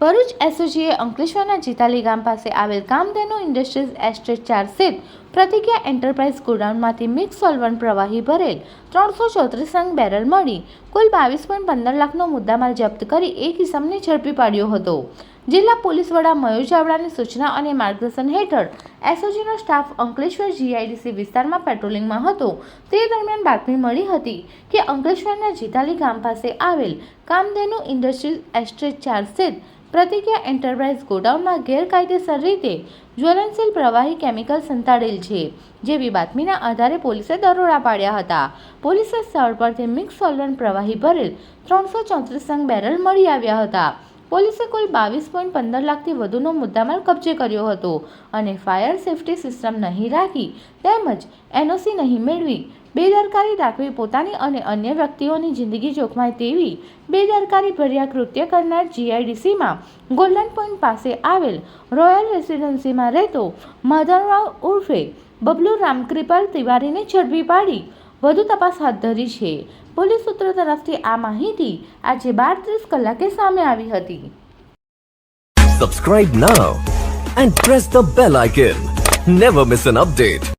ભરૂચ એસઓજીએ અંકલેશ્વરના જીતાલી ગામ પાસે આવેલ કામધેનુ ઇન્ડસ્ટ્રીઝ એસ્ટેટ ચાર સ્થિત પ્રતિજ્ઞા એન્ટરપ્રાઇઝ ગોડાઉનમાંથી મિક્સ સોલવન પ્રવાહી ભરેલ ત્રણસો ચોત્રીસ રંગ બેરલ મળી. કુલ બાવીસ પોઈન્ટ પંદર લાખનો મુદ્દામાલ જપ્ત કરી એક ઇસમને ઝડપી પાડ્યો હતો. જિલ્લા પોલીસ વડા મયુર ચાવડાની સૂચના અને માર્ગદર્શન હેઠળ એસઓજીનો સ્ટાફ અંકલેશ્વર જીઆઈડીસી વિસ્તારમાં પેટ્રોલિંગમાં હતો. તે દરમિયાન બાતમી મળી હતી કે અંકલેશ્વરના જીતાલી ગામ પાસે આવેલ કામધેનુ ઇન્ડસ્ટ્રીઝ એસ્ટ્રેટ ચાર સ્થિત પ્રતિજ્ઞા એન્ટરપ્રાઇઝ ગોડાઉનમાં ગેરકાયદેસર રીતે જ્વલનશીલ પ્રવાહી કેમિકલ સંતાડેલ છે જેવી બાતમીના આધારે પોલીસે દરોડા પાડ્યા હતા. પોલીસે સ્થળ પરથી મિક્સ સોલ્વન્ટ પ્રવાહી ભરેલ ત્રણસો ચોત્રીસ સંગ બેરલ મળી આવ્યા હતા. પોલીસે કુલ બાવીસ પોઈન્ટ પંદર લાખથી વધુનો મુદ્દામાલ કબજે કર્યો હતો અને ફાયર સેફટી સિસ્ટમ નહીં રાખી તેમજ એનઓસી નહીં મેળવી, બેદરકારી દાખવી પોતાની અને અન્ય વ્યક્તિઓની જિંદગી જોખમાય તેવી બેદરકારી ભર્યા કૃત્ય કરનાર જીઆઈડીસીમાં ગોલ્ડન પોઈન્ટ પાસે આવેલ રોયલ રેસિડેન્સીમાં રહેતો માધવરાવ ઉર્ફે બબલુ રામકૃપાલ તિવારીને ઝડપી પાડી વધુ તપાસ હાથ ધરી છે પોલીસ સૂત્રો તરફથી આ માહિતી આજે બાર ત્રીસ કલાકે સામે આવી હતી Subscribe now and press the bell icon. Never miss an update.